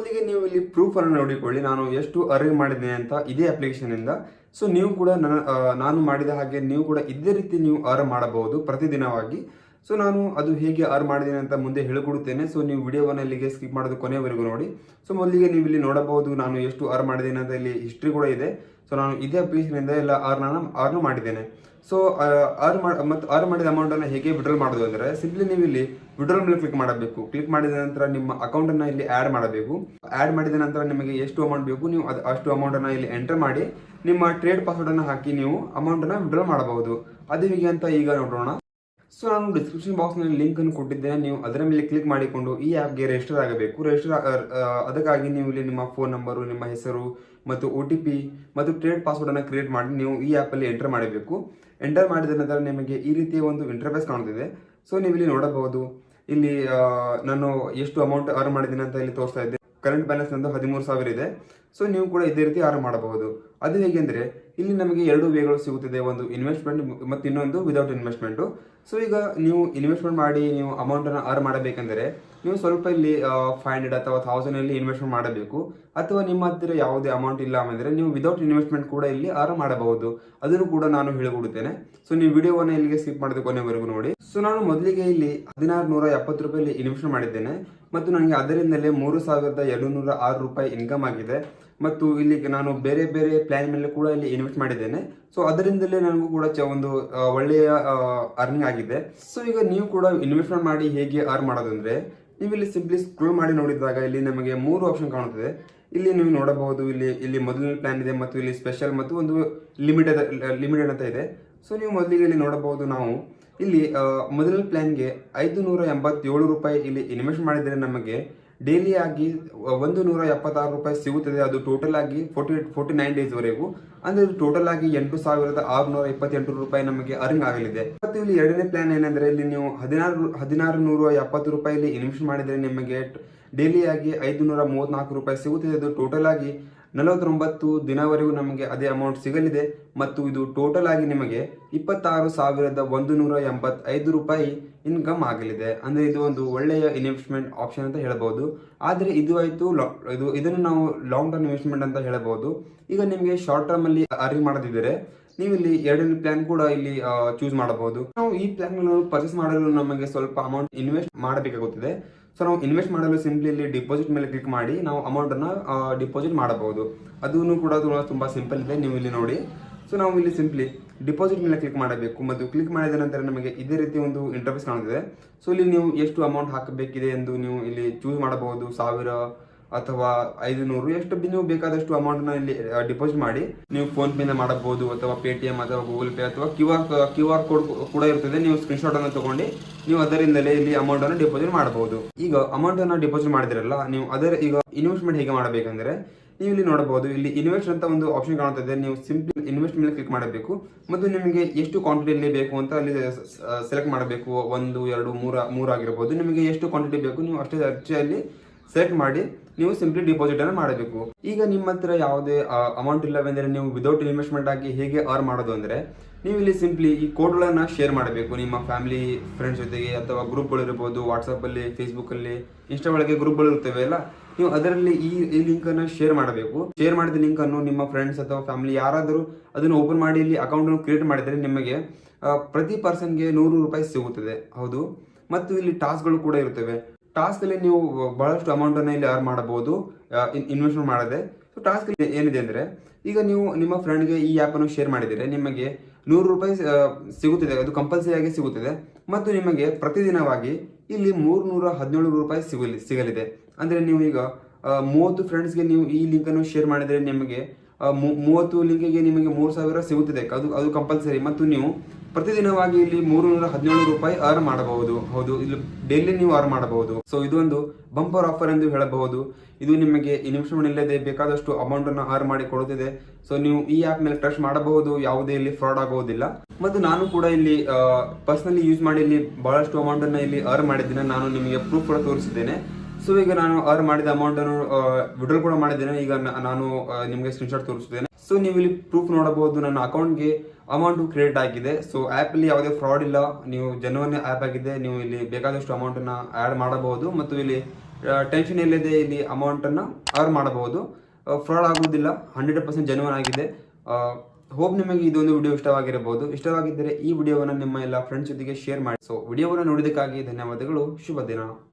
ಮೊದಲಿಗೆ ನೀವು ಇಲ್ಲಿ ಪ್ರೂಫ್ ಅನ್ನು ನೋಡಿಕೊಳ್ಳಿ. ನಾನು ಎಷ್ಟು ಅರ್ನ್ ಮಾಡಿದ್ದೇನೆ ಅಂತ ಇದೇ ಅಪ್ಲಿಕೇಶನ್ ಇಂದ. ಸೊ ನೀವು ಕೂಡ ನನ್ನ ನಾನು ಮಾಡಿದ ಹಾಗೆ ನೀವು ಕೂಡ ಇದೇ ರೀತಿ ನೀವು ಅರ್ನ್ ಮಾಡಬಹುದು ಪ್ರತಿದಿನವಾಗಿ. ಸೊ ನಾನು ಅದು ಹೇಗೆ ಅರ್ನ್ ಮಾಡಿದ್ದೇನೆ ಅಂತ ಮುಂದೆ ಹೇಳಿಕೊಡುತ್ತೇನೆ. ಸೊ ನೀವು ವಿಡಿಯೋವನ್ನು ಇಲ್ಲಿಗೆ ಸ್ಕಿಪ್ ಮಾಡೋದು ಕೊನೆವರೆಗೂ ನೋಡಿ. ಸೊ ಮೊದಲಿಗೆ ನೀವು ಇಲ್ಲಿ ನೋಡಬಹುದು ನಾನು ಎಷ್ಟು ಅರ್ನ್ ಮಾಡಿದ್ದೇನೆ ಅಂತ ಇಲ್ಲಿ ಹಿಸ್ಟ್ರಿ ಕೂಡ ಇದೆ. ಸೊ ನಾನು ಇದೇ ಅಪ್ಲಿಕೇಶನ್ ಇಂದ ಎಲ್ಲ ಅರ್ನ್ ಅರ್ನ್ ಮಾಡಿದ್ದೇನೆ. ಸೊ ಅರ್ನ್ ಮತ್ತು ಅರ್ನ್ ಮಾಡಿದ ಅಮೌಂಟ್ ಅನ್ನು ಹೇಗೆ ವಿಡ್ರಾಲ್ ಮಾಡೋದು ಅಂದರೆ ಸಿಂಪ್ಲಿ ನೀವು ಇಲ್ಲಿ ವಿಡ್ರಾಲ್ ಮೇಲೆ ಕ್ಲಿಕ್ ಮಾಡಬೇಕು. ಕ್ಲಿಕ್ ಮಾಡಿದ ನಂತರ ನಿಮ್ಮ ಅಕೌಂಟ್ ಅನ್ನ ಇಲ್ಲಿ ಆಡ್ ಮಾಡಬೇಕು. ಆಡ್ ಮಾಡಿದ ನಂತರ ನಿಮಗೆ ಎಷ್ಟು ಅಮೌಂಟ್ ಬೇಕು, ನೀವು ಅದು, ಅಷ್ಟು ಅಮೌಂಟ್ ಅನ್ನ ಇಲ್ಲಿ ಎಂಟರ್ ಮಾಡಿ, ನಿಮ್ಮ ಟ್ರೇಡ್ ಪಾಸ್ವರ್ಡ್ ಅನ್ನ ಹಾಕಿ ನೀವು ಅಮೌಂಟ್ ಅನ್ನ ವಿಡ್ರಾಲ್ ಮಾಡಬಹುದು. ಅದು ಹೀಗೆ ಅಂತ ಈಗ ನೋಡೋಣ. ಸೊ ನಾನು ಡಿಸ್ಕ್ರಿಪ್ಷನ್ ಬಾಕ್ಸ್ನಲ್ಲಿ ಲಿಂಕ್ ಅನ್ನು ಕೊಟ್ಟಿದ್ದೇನೆ. ನೀವು ಅದರ ಮೇಲೆ ಕ್ಲಿಕ್ ಮಾಡಿಕೊಂಡು ಈ ಆ್ಯಪ್ಗೆ ರಿಜಿಸ್ಟರ್ ಆಗಬೇಕು. ರಿಜಿಸ್ಟರ್ ಅದಕ್ಕಾಗಿ ನೀವು ಇಲ್ಲಿ ನಿಮ್ಮ ಫೋನ್ ನಂಬರು ನಿಮ್ಮ ಹೆಸರು ಮತ್ತು ಒ ಟಿ ಪಿ ಮತ್ತು ಟ್ರೇಡ್ ಪಾಸ್ವರ್ಡನ್ನು ಕ್ರಿಯೇಟ್ ಮಾಡಿ ನೀವು ಈ ಆ್ಯಪಲ್ಲಿ ಎಂಟರ್ ಮಾಡಬೇಕು ಎಂಟರ್ ಮಾಡಿದ ನಂತರ ನಿಮಗೆ ಈ ರೀತಿಯ ಒಂದು ಇಂಟರ್ಫೇಸ್ ಕಾಣುತ್ತಿದೆ. ಸೊ ನೀವು ಇಲ್ಲಿ ನೋಡಬಹುದು. ಇಲ್ಲಿ ನಾನು ಎಷ್ಟು ಅಮೌಂಟ್ ಅರ್ನ್ ಮಾಡಿದ್ದೀನಿ ಅಂತ ಇಲ್ಲಿ ತೋರಿಸ್ತಾ ಇದ್ದೆ. ಕರೆಂಟ್ ಬ್ಯಾಲೆನ್ಸ್ ನಂದು ಹದಿಮೂರು ಸಾವಿರ ಇದೆ. ಸೊ ನೀವು ಕೂಡ ಇದೇ ರೀತಿ ಆರ್ ಮಾಡಬಹುದು. ಅದು ಹೇಗೆಂದರೆ ಇಲ್ಲಿ ನಮಗೆ ಎರಡು ವೇಗಳು ಸಿಗುತ್ತದೆ. ಒಂದು ಇನ್ವೆಸ್ಟ್ಮೆಂಟ್ ಮತ್ತು ಇನ್ನೊಂದು ವಿದೌಟ್ ಇನ್ವೆಸ್ಟ್ಮೆಂಟ್ ಸೊ ಈಗ ನೀವು ಇನ್ವೆಸ್ಟ್ಮೆಂಟ್ ಮಾಡಿ, ನೀವು ಅಮೌಂಟ್ ಅನ್ನು ಅರ್ನ್ ಮಾಡಬೇಕೆಂದರೆ, ನೀವು ಸ್ವಲ್ಪ ಇಲ್ಲಿ ಫೈವ್ ಹಂಡ್ರೆಡ್ ಅಥವಾ ಥೌಸಂಡ್ ಅಲ್ಲಿ ಇನ್ವೆಸ್ಟ್ಮೆಂಟ್ ಮಾಡಬೇಕು. ಅಥವಾ ನಿಮ್ಮ ಹತ್ತಿರ ಯಾವುದೇ ಅಮೌಂಟ್ ಇಲ್ಲ ಅಂದರೆ, ನೀವು ವಿದೌಟ್ ಇನ್ವೆಸ್ಟ್ಮೆಂಟ್ ಕೂಡ ಇಲ್ಲಿ ಅರ್ನ್ ಮಾಡಬಹುದು. ಅದನ್ನು ಕೂಡ ನಾನು ಹೇಳಿಕೊಡುತ್ತೇನೆ. ಸೊ ನೀವು ವಿಡಿಯೋವನ್ನು ಇಲ್ಲಿಗೆ ಸ್ಕಿಪ್ ಮಾಡಿದ ಕೊನೆವರೆಗೂ ನೋಡಿ. ಸೊ ನಾನು ಮೊದಲಿಗೆ ಇಲ್ಲಿ ಹದಿನಾರು ನೂರ ಎಪ್ಪತ್ತು ರೂಪಾಯಿ ಇನ್ವೆಸ್ಟ್ ಮಾಡಿದ್ದೇನೆ. ಮತ್ತು ನನಗೆ ಅದರಿಂದಲೇ ಮೂರು ಸಾವಿರದ ಎರಡು ನೂರ ಆರು ರೂಪಾಯಿ ಇನ್ಕಮ್ ಆಗಿದೆ. ಮತ್ತು ಇಲ್ಲಿ ನಾನು ಬೇರೆ ಬೇರೆ ಪ್ಲಾನ್ ಮೇಲೆ ಕೂಡ ಇಲ್ಲಿ ಇನ್ವೆಸ್ಟ್ ಮಾಡಿದ್ದೇನೆ. ಸೊ ಅದರಿಂದಲೇ ನನಗೂ ಕೂಡ ಒಂದು ಒಳ್ಳೆಯ ಅರ್ನಿಂಗ್ ಆಗಿದೆ. ಸೊ ಈಗ ನೀವು ಕೂಡ ಇನ್ವೆಸ್ಟ್ಮೆಂಟ್ ಮಾಡಿ ಹೇಗೆ ಅರ್ನ್ ಮಾಡೋದಂದ್ರೆ ನೀವು ಇಲ್ಲಿ ಸಿಂಪ್ಲಿ ಸ್ಕ್ರೋಲ್ ಮಾಡಿ ನೋಡಿದಾಗ ಇಲ್ಲಿ ನಮಗೆ ಮೂರು ಆಪ್ಷನ್ ಕಾಣುತ್ತದೆ. ಇಲ್ಲಿ ನೀವು ನೋಡಬಹುದು, ಇಲ್ಲಿ ಇಲ್ಲಿ ಮೊದಲನೇ ಪ್ಲಾನ್ ಇದೆ ಮತ್ತು ಇಲ್ಲಿ ಸ್ಪೆಷಲ್ ಮತ್ತು ಒಂದು ಲಿಮಿಟೆಡ್ ಲಿಮಿಟೆಡ್ ಅಂತ ಇದೆ. ಸೊ ನೀವು ಮೊದಲಿಗೆ ಇಲ್ಲಿ ನೋಡಬಹುದು ನಾವು, ಇಲ್ಲಿ ಮೊದಲನೇ ಪ್ಲ್ಯಾನ್ಗೆ ಐದು ನೂರ ಎಂಬತ್ತೇಳು ರೂಪಾಯಿ ಇಲ್ಲಿ ಇನ್ವೆಸ್ಟ್ ಮಾಡಿದರೆ ನಮಗೆ ಡೈಲಿ ಆಗಿ ಒಂದು ನೂರ ಎಪ್ಪತ್ತಾರು ರೂಪಾಯಿ ಸಿಗುತ್ತದೆ. ಅದು ಟೋಟಲ್ ಆಗಿ ಫೋರ್ಟಿ ಫೋರ್ಟಿ ನೈನ್ ಡೇಸ್ ವರೆಗೂ. ಅಂದ್ರೆ ಟೋಟಲ್ ಆಗಿ ಎಂಟು ಸಾವಿರದ ಆರುನೂರ ಇಪ್ಪತ್ತೆಂಟು ರೂಪಾಯಿ ನಮಗೆ ಅರ್ನಿಂಗ್ ಆಗಲಿದೆ. ಮತ್ತು ಇಲ್ಲಿ ಎರಡನೇ ಪ್ಲಾನ್ ಏನಂದ್ರೆ ಇಲ್ಲಿ ನೀವು ಹದಿನಾರು ಹದಿನಾರು ನೂರ ಎಪ್ಪತ್ತು ರೂಪಾಯಿ ಇಲ್ಲಿ ಇನ್ವೆಸ್ಟ್ ಮಾಡಿದರೆ ನಿಮಗೆ ಡೈಲಿ ಆಗಿ ಐದು ನೂರ ಮೂವತ್ನಾಲ್ಕು ರೂಪಾಯಿ ಸಿಗುತ್ತದೆ. ಅದು ಟೋಟಲ್ ಆಗಿ ನಲವತ್ತೊಂಬತ್ತು ದಿನವರೆಗೂ ನಮಗೆ ಅದೇ ಅಮೌಂಟ್ ಸಿಗಲಿದೆ ಮತ್ತು ಇದು ಟೋಟಲ್ ಆಗಿ ನಿಮಗೆ ಇಪ್ಪತ್ತಾರು ಸಾವಿರದ ಒಂದು ನೂರ ಎಂಬತ್ತೈದು ರೂಪಾಯಿ ಇನ್ಕಮ್ ಆಗಲಿದೆ. ಅಂದ್ರೆ ಇದು ಒಂದು ಒಳ್ಳೆಯ ಇನ್ವೆಸ್ಟ್ಮೆಂಟ್ ಆಪ್ಷನ್ ಅಂತ ಹೇಳಬಹುದು ಆದರೆ ಇದು ಆಯಿತು ಇದು, ಇದನ್ನು ನಾವು ಲಾಂಗ್ ಟರ್ಮ್ ಇನ್ವೆಸ್ಟ್ಮೆಂಟ್ ಅಂತ ಹೇಳಬಹುದು ಈಗ ನಿಮಗೆ ಶಾರ್ಟ್ ಟರ್ಮ್ ಅಲ್ಲಿ ಅರ್ನಿಂಗ್ ಮಾಡೋದಿದ್ದರೆ ನೀವು ಇಲ್ಲಿ ಎರಡನೇ ಪ್ಲಾನ್ ಕೂಡ ಇಲ್ಲಿ ಚೂಸ್ ಮಾಡಬಹುದು. ನಾವು ಈ ಪ್ಲಾನ್ ಪರ್ಚೇಸ್ ಮಾಡಲು ನಮಗೆ ಸ್ವಲ್ಪ ಅಮೌಂಟ್ ಇನ್ವೆಸ್ಟ್ ಮಾಡಬೇಕಾಗುತ್ತದೆ. ಸೊ ನಾವು ಇನ್ವೆಸ್ಟ್ ಮಾಡಲು ಸಿಂಪ್ಲಿ ಇಲ್ಲಿ ಡಿಪಾಸಿಟ್ ಮೇಲೆ ಕ್ಲಿಕ್ ಮಾಡಿ ನಾವು ಅಮೌಂಟ್ ಅನ್ನ ಡಿಪಾಸಿಟ್ ಮಾಡಬಹುದು. ಅದನ್ನು ಕೂಡ ತುಂಬಾ ಸಿಂಪಲ್ ಇದೆ, ನೀವು ಇಲ್ಲಿ ನೋಡಿ. ಸೊ ನಾವು ಇಲ್ಲಿ ಸಿಂಪ್ಲಿ ಡಿಪಾಸಿಟ್ ಮೇಲೆ ಕ್ಲಿಕ್ ಮಾಡಬೇಕು. ಮತ್ತು ಕ್ಲಿಕ್ ಮಾಡಿದ ನಂತರ ನಮಗೆ ಇದೇ ರೀತಿ ಒಂದು ಇಂಟರ್ಫೇಸ್ ಕಾಣುತ್ತದೆ. ಸೊ ಇಲ್ಲಿ ನೀವು ಎಷ್ಟು ಅಮೌಂಟ್ ಹಾಕಬೇಕಿದೆ ಎಂದು ನೀವು ಇಲ್ಲಿ ಚೂಸ್ ಮಾಡಬಹುದು. ಸಾವಿರ ಅಥವಾ ಐದು ನೂರು ಎಷ್ಟು ನೀವು ಬೇಕಾದಷ್ಟು ಅಮೌಂಟ್ನ ಇಲ್ಲಿ ಡಿಪಾಸಿಟ್ ಮಾಡಿ ನೀವು ಫೋನ್ ಪೇ ಮಾಡಬಹುದು ಅಥವಾ ಪೇಟಿಎಂ ಅಥವಾ ಗೂಗಲ್ ಪೇ ಅಥವಾ Q R Q R code ಕೂಡ ಇರ್ತದೆ. ನೀವು ಸ್ಕ್ರೀನ್ ಶಾಟ್ ಅನ್ನು ತಗೊಂಡು ನೀವು ಅದರಿಂದಲೇ ಇಲ್ಲಿ ಅಮೌಂಟ್ ಅನ್ನು ಡಿಪಾಸಿಟ್ ಮಾಡಬಹುದು. ಈಗ ಅಮೌಂಟ್ ಅನ್ನು ಡಿಪಾಸಿಟ್ ಮಾಡಿದಿರಲ್ಲ, ನೀವು ಅದರ, ಈಗ ಇನ್ವೆಸ್ಟ್ಮೆಂಟ್ ಹೇಗೆ ಮಾಡಬೇಕಂದ್ರೆ, ನೀವು ಇಲ್ಲಿ ನೋಡಬಹುದು, ಇಲ್ಲಿ ಇನ್ವೆಸ್ಟ್ ಅಂತ ಒಂದು ಆಪ್ಷನ್ ಕಾಣುತ್ತದೆ. ನೀವು ಸಿಂಪ್ಲಿ ಇನ್ವೆಸ್ಟ್ ಮೇಲೆ ಕ್ಲಿಕ್ ಮಾಡಬೇಕು. ಮತ್ತು ನಿಮಗೆ ಎಷ್ಟು ಕ್ವಾಂಟಿಟಿಯಲ್ಲಿ ಬೇಕು ಅಂತ ಅಲ್ಲಿ ಸೆಲೆಕ್ಟ್ ಮಾಡಬೇಕು. ಒಂದು, ಎರಡು, ಮೂರ, ಮೂರು ಆಗಿರಬಹುದು ನಿಮಗೆ ಎಷ್ಟು ಕ್ವಾಂಟಿಟಿ ಬೇಕು, ನೀವು ಅಷ್ಟೇ ಅರ್ಜಿಯಲ್ಲಿ ಸೆಲೆಕ್ಟ್ ಮಾಡಿ ನೀವು ಸಿಂಪ್ಲಿ ಡಿಪಾಸಿಟ್ ಅನ್ನು ಮಾಡಬೇಕು. ಈಗ ನಿಮ್ಮ ಹತ್ರ ಯಾವುದೇ ಅಮೌಂಟ್ ಇಲ್ಲವೆಂದರೆ ನೀವು ವಿದೌಟ್ ಇನ್ವೆಸ್ಟ್ಮೆಂಟ್ ಆಗಿ ಹೇಗೆ ಅರ್ನ್ ಮಾಡೋದು ಅಂದ್ರೆ, ನೀವು ಇಲ್ಲಿ ಸಿಂಪ್ಲಿ ಈ ಕೋಡ್ಗಳನ್ನು ಶೇರ್ ಮಾಡಬೇಕು. ನಿಮ್ಮ ಫ್ಯಾಮಿಲಿ ಫ್ರೆಂಡ್ಸ್ ಜೊತೆಗೆ ಅಥವಾ ಗ್ರೂಪ್ಗಳು ಇರಬಹುದು ವಾಟ್ಸಪ್ ಅಲ್ಲಿ ಫೇಸ್ಬುಕ್ ಅಲ್ಲಿ ಇನ್ಸ್ಟಾ ಒಳಗೆ ಗ್ರೂಪ್ಗಳು ಇರ್ತವೆ ಅಲ್ಲ? ನೀವು ಅದರಲ್ಲಿ ಈ ಈ ಲಿಂಕ್ ಅನ್ನು ಶೇರ್ ಮಾಡಬೇಕು. ಶೇರ್ ಮಾಡಿದ ಲಿಂಕ್ ಅನ್ನು ನಿಮ್ಮ ಫ್ರೆಂಡ್ಸ್ ಅಥವಾ ಫ್ಯಾಮಿಲಿ ಯಾರಾದರೂ ಅದನ್ನು ಓಪನ್ ಮಾಡಿ ಇಲ್ಲಿ ಅಕೌಂಟನ್ನು ಕ್ರಿಯೇಟ್ ಮಾಡಿದರೆ ನಿಮಗೆ ಪ್ರತಿ ಪರ್ಸನ್ಗೆ ನೂರು ರೂಪಾಯಿ ಸಿಗುತ್ತದೆ. ಹೌದು. ಮತ್ತು ಇಲ್ಲಿ ಟಾಸ್ಕ್ಗಳು ಕೂಡ ಇರ್ತವೆ. ಟಾಸ್ಕ್ ಅಲ್ಲಿ ನೀವು ಬಹಳಷ್ಟು ಅಮೌಂಟ್ ಅನ್ನ ಇಲ್ಲಿ ಅರ್ನ್ ಮಾಡಬಹುದು ಇನ್ವೆಸ್ಟ್ಮೆಂಟ್ ಮಾಡದೆ. ಸೊ ಟಾಸ್ಕ್ ಏನಿದೆ ಅಂದ್ರೆ, ಈಗ ನೀವು ನಿಮ್ಮ ಫ್ರೆಂಡ್ಗೆ ಈ ಆ್ಯಪನ್ನು ಶೇರ್ ಮಾಡಿದರೆ ನಿಮಗೆ ನೂರು ರೂಪಾಯಿ ಸಿಗುತ್ತಿದೆ. ಅದು ಕಂಪಲ್ಸರಿ ಆಗಿ ಸಿಗುತ್ತದೆ. ಮತ್ತು ನಿಮಗೆ ಪ್ರತಿದಿನವಾಗಿ ಇಲ್ಲಿ ಮೂರ್ನೂರ ಹದಿನೇಳು ರೂಪಾಯಿ ಸಿಗಲಿ, ಸಿಗಲಿದೆ. ಅಂದ್ರೆ ನೀವು ಈಗ ಮೂವತ್ತು ಫ್ರೆಂಡ್ಸ್ಗೆ ನೀವು ಈ ಲಿಂಕ್ ಅನ್ನು ಶೇರ್ ಮಾಡಿದರೆ ನಿಮಗೆ ಮೂವತ್ತು ಲಿಂಕಿಗೆ ನಿಮಗೆ ಮೂರು ಸಾವಿರ ಸಿಗುತ್ತದೆ. ಅದು ಅದು ಕಂಪಲ್ಸರಿ ಮತ್ತು ನೀವು ಪ್ರತಿದಿನವಾಗಿ ಇಲ್ಲಿ ಮೂರು ನೂರ ಹದಿನೇಳು ರೂಪಾಯಿ ಅರ್ನ್ ಮಾಡಬಹುದು. ಹೌದು, ಇಲ್ಲಿ ಡೈಲಿ ನೀವು ಅರ್ನ್ ಮಾಡಬಹುದು. ಸೊ ಇದೊಂದು ಬಂಪರ್ ಆಫರ್ ಎಂದು ಹೇಳಬಹುದು. ಇದು ನಿಮಗೆ ಇನ್ವೆಸ್ಟ್ಮೆಂಟ್ ಇಲ್ಲದೆ ಬೇಕಾದಷ್ಟು ಅಮೌಂಟ್ ಅನ್ನು ಅರ್ನ್ ಮಾಡಿ ಕೊಡುತ್ತಿದೆ. ಸೊ ನೀವು ಈ ಆಪ್ ಮೇಲೆ ಟ್ರಸ್ಟ್ ಮಾಡಬಹುದು, ಯಾವುದೇ ಇಲ್ಲಿ ಫ್ರಾಡ್ ಆಗುವುದಿಲ್ಲ ಮತ್ತು ನಾನು ಕೂಡ ಇಲ್ಲಿ ಪರ್ಸನಲಿ ಯೂಸ್ ಮಾಡಿ ಇಲ್ಲಿ ಬಹಳಷ್ಟು ಅಮೌಂಟ್ ಅನ್ನ ಇಲ್ಲಿ ಅರ್ನ್ ಮಾಡಿದ್ದೇನೆ. ನಾನು ನಿಮಗೆ ಪ್ರೂಫ್ ಕೂಡ ತೋರಿಸಿದ್ದೇನೆ. ಸೊ ಈಗ ನಾನು ಅರ್ನ್ ಮಾಡಿದ ಅಮೌಂಟ್ ಅನ್ನು ವಿಡ್ರಲ್ ಕೂಡ ಮಾಡಿದ್ದೇನೆ. ಈಗ ನಾನು ನಿಮಗೆ ಸ್ಕ್ರೀನ್ಶಾಟ್ ತೋರಿಸಿದ್ದೇನೆ. ಸೊ ನೀವು ಇಲ್ಲಿ ಪ್ರೂಫ್ ನೋಡಬಹುದು. ನನ್ನ ಅಕೌಂಟ್ಗೆ ಅಮೌಂಟ್ ಕ್ರಿಯೇಟ್ ಆಗಿದೆ. ಸೊ ಆಪ್ ಅಲ್ಲಿ ಯಾವುದೇ ಫ್ರಾಡ್ ಇಲ್ಲ. ನೀವು ಜನವನ್ನೇ ಆಪ್ ಆಗಿದೆ. ನೀವು ಇಲ್ಲಿ ಬೇಕಾದಷ್ಟು ಅಮೌಂಟ್ ಆ್ಯಡ್ ಮಾಡಬಹುದು. ಮತ್ತು ಇಲ್ಲಿ ಟೆನ್ಷನ್ ಇಲ್ಲದೆ ಇಲ್ಲಿ ಅಮೌಂಟನ್ನು ಆರ್ ಮಾಡಬಹುದು. ಫ್ರಾಡ್ ಆಗುವುದಿಲ್ಲ. ಹಂಡ್ರೆಡ್ ಪರ್ಸೆಂಟ್ ಜನವನ್ ಆಗಿದೆ. ಹೋಪ್ ನಿಮಗೆ ಇದೊಂದು ವಿಡಿಯೋ ಇಷ್ಟವಾಗಿರಬಹುದು. ಇಷ್ಟವಾಗಿದ್ದರೆ ಈ ವಿಡಿಯೋವನ್ನು ನಿಮ್ಮ ಎಲ್ಲ ಫ್ರೆಂಡ್ಸ್ ಜೊತೆಗೆ ಶೇರ್ ಮಾಡಿ. ಸೊ ವಿಡಿಯೋವನ್ನು ನೋಡಿದ್ದಕ್ಕಾಗಿ ಧನ್ಯವಾದಗಳು. ಶುಭ ದಿನ.